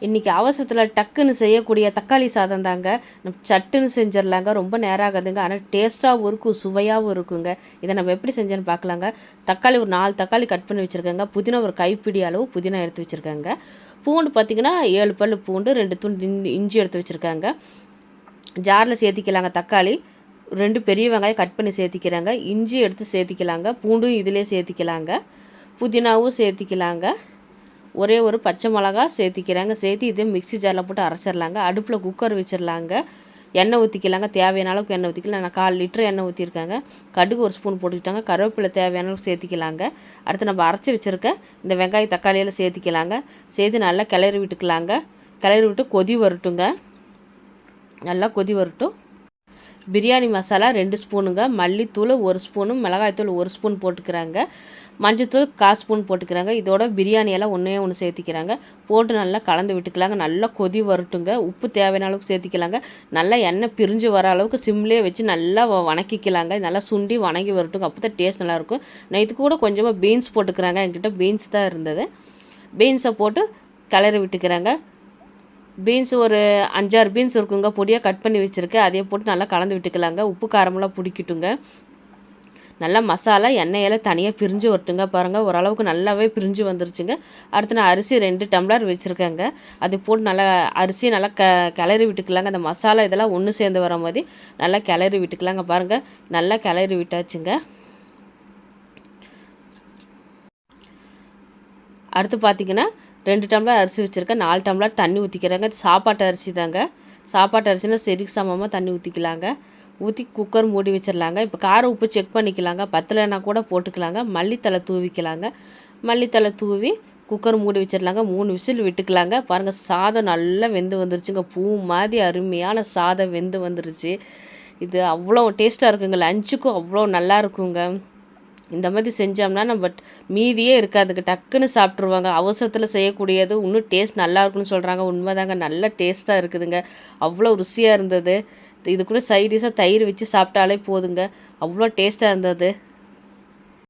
இன்றைக்கி அவசரத்தில் டக்குன்னு செய்யக்கூடிய தக்காளி சாதம் தாங்க. நம்ம சட்டுன்னு செஞ்சிடலாங்க. ரொம்ப நேரம் ஆகாதுங்க. ஆனால் டேஸ்ட்டாகவும் இருக்கும் சுவையாகவும் இருக்குங்க. இதை நம்ம எப்படி செஞ்சேன்னு பார்க்கலாங்க. தக்காளி ஒரு நாலு தக்காளி கட் பண்ணி வச்சுருக்கேங்க. புதினா ஒரு கைப்பிடி அளவு புதினா எடுத்து வச்சுருக்கேங்க. பூண்டு பார்த்திங்கன்னா ஏழு பல் பூண்டு ரெண்டு துண்டு இஞ்சி- இஞ்சி எடுத்து வச்சுருக்காங்க. ஜாரில் சேர்த்திக்கலாங்க தக்காளி. ரெண்டு பெரிய வெங்காயம் கட் பண்ணி சேர்த்திக்கிறாங்க. இஞ்சி எடுத்து சேர்த்திக்கலாங்க. பூண்டும் இதிலே சேர்த்திக்கலாங்க. புதினாவும் சேர்த்திக்கலாங்க. ஒரே ஒரு பச்சை மிளகா சேர்த்திக்கிறாங்க. சேர்த்து இதே மிக்ஸி ஜாரில் போட்டு அரைச்சிடலாங்க. அடுப்பில் குக்கர் வச்சிடலாங்க. எண்ணெய் ஊற்றிக்கலாங்க தேவையான அளவுக்கு எண்ணெய் ஊற்றிக்கலாம் நான் கால் லிட்டர் எண்ணெய் ஊற்றிருக்காங்க கடுகு ஒரு ஸ்பூன் போட்டுக்கிட்டாங்க. கருவேப்பிலை தேவையான அளவுக்கு சேர்த்திக்கலாங்க. அடுத்து நம்ம அரைச்சி வச்சுருக்க இந்த வெங்காயம் தக்காளியெல்லாம் சேர்த்திக்கலாங்க. சேர்த்து நல்லா கிளறி விட்டுக்கலாங்க. கிளறி விட்டு கொதி வரட்டுங்க. நல்லா கொதி வரட்டும். பிரியாணி மசாலா ரெண்டு ஸ்பூனுங்க மல்லித்தூள் ஒரு ஸ்பூனு மிளகாய்த்தூள் ஒரு ஸ்பூன் போட்டுக்கிறாங்க. மஞ்சத்தூள் கால் ஸ்பூன் போட்டுக்கிறாங்க. இதோட பிரியாணி எல்லாம் ஒன்றே ஒன்று சேர்த்திக்கிறாங்க. போட்டு நல்லா கலந்து விட்டுக்கலாங்க. நல்லா கொதி வரட்டுங்க. உப்பு தேவையான அளவுக்கு சேர்த்திக்கலாங்க. நல்லா எண்ணெய் பிரிஞ்சு வர அளவுக்கு சிம்லேயே வச்சு நல்லா வ- வணக்கிக்கலாங்க. நல்லா சுண்டி வணங்கி வரட்டுங்க. அப்போ தான் டேஸ்ட் நல்லாயிருக்கும். நான் இது கூட கொஞ்சமாக பீன்ஸ் போட்டுக்கிறாங்க. என்கிட்ட பீன்ஸ் தான் இருந்தது. பீன்ஸை போட்டு கிளறி விட்டுக்கிறாங்க. பீன்ஸ் ஒரு அஞ்சாறு பீன்ஸ் இருக்குங்க. பொடியாக கட் பண்ணி வச்சுருக்கேன். அதையே போட்டு நல்லா கலந்து விட்டுக்கலாங்க. உப்பு காரமெல்லாம் பிடிக்கட்டுங்க. நல்லா மசாலா எண்ணெயெல்லாம் தனியாக பிரிஞ்சு வரட்டுங்க. பாருங்கள் ஓரளவுக்கு நல்லாவே பிரிஞ்சு வந்துருச்சுங்க. அடுத்து நான் அரிசி ரெண்டு டம்ளர் வச்சுருக்கேங்க. அது போட்டு நல்லா அரிசி நல்லா க கிளறி விட்டுக்கலாங்க. அந்த மசாலா இதெல்லாம் ஒன்று சேர்ந்து வர மாதிரி நல்லா கிளறி விட்டுக்கலாங்க. பாருங்கள் நல்லா கிளறி விட்டாச்சுங்க. அடுத்து பார்த்தீங்கன்னா ரெண்டு டம்ளர் அரிசி வச்சுருக்கேன் நாலு டம்ளர் தண்ணி ஊற்றிக்கிறாங்க சாப்பாட்டு அரிசி தாங்க. சாப்பாட்டு அரிசினா சரிக்கு சமமாக தண்ணி ஊற்றிக்கலாங்க ஊற்றி குக்கர் மூடி வச்சிடலாங்க இப்போ கார உப்பு செக் பண்ணிக்கலாங்க. பத்தலைனா கூட போட்டுக்கலாங்க. மல்லித்தலை தூவிக்கலாங்க. மல்லித்தலை தூவி குக்கர் மூடி வச்சிடலாங்க மூணு விசில் விட்டுக்கலாங்க. பாருங்கள் சாதம் நல்லா வெந்து வந்துருச்சுங்க. பூ மாதிரி அருமையான சாதம் வெந்து வந்துருச்சு. இது அவ்வளோ டேஸ்ட்டாக இருக்குங்க. லஞ்சுக்கும் அவ்வளோ நல்லா இருக்குங்க. இந்த மாதிரி செஞ்சோம்னா நம்ம மீதியே இருக்காதுக்கு டக்குன்னு சாப்பிட்ருவாங்க அவசரத்தில் செய்யக்கூடியது இன்னும் டேஸ்ட் நல்லா இருக்குன்னு சொல்கிறாங்க உண்மைதாங்க. நல்ல டேஸ்ட்டாக இருக்குதுங்க. அவ்வளோ ருசியாக இருந்தது. இது கூட சைடிஷாக தயிர் வச்சு சாப்பிட்டாலே போதுங்க. அவ்வளோ டேஸ்ட்டாக இருந்தது.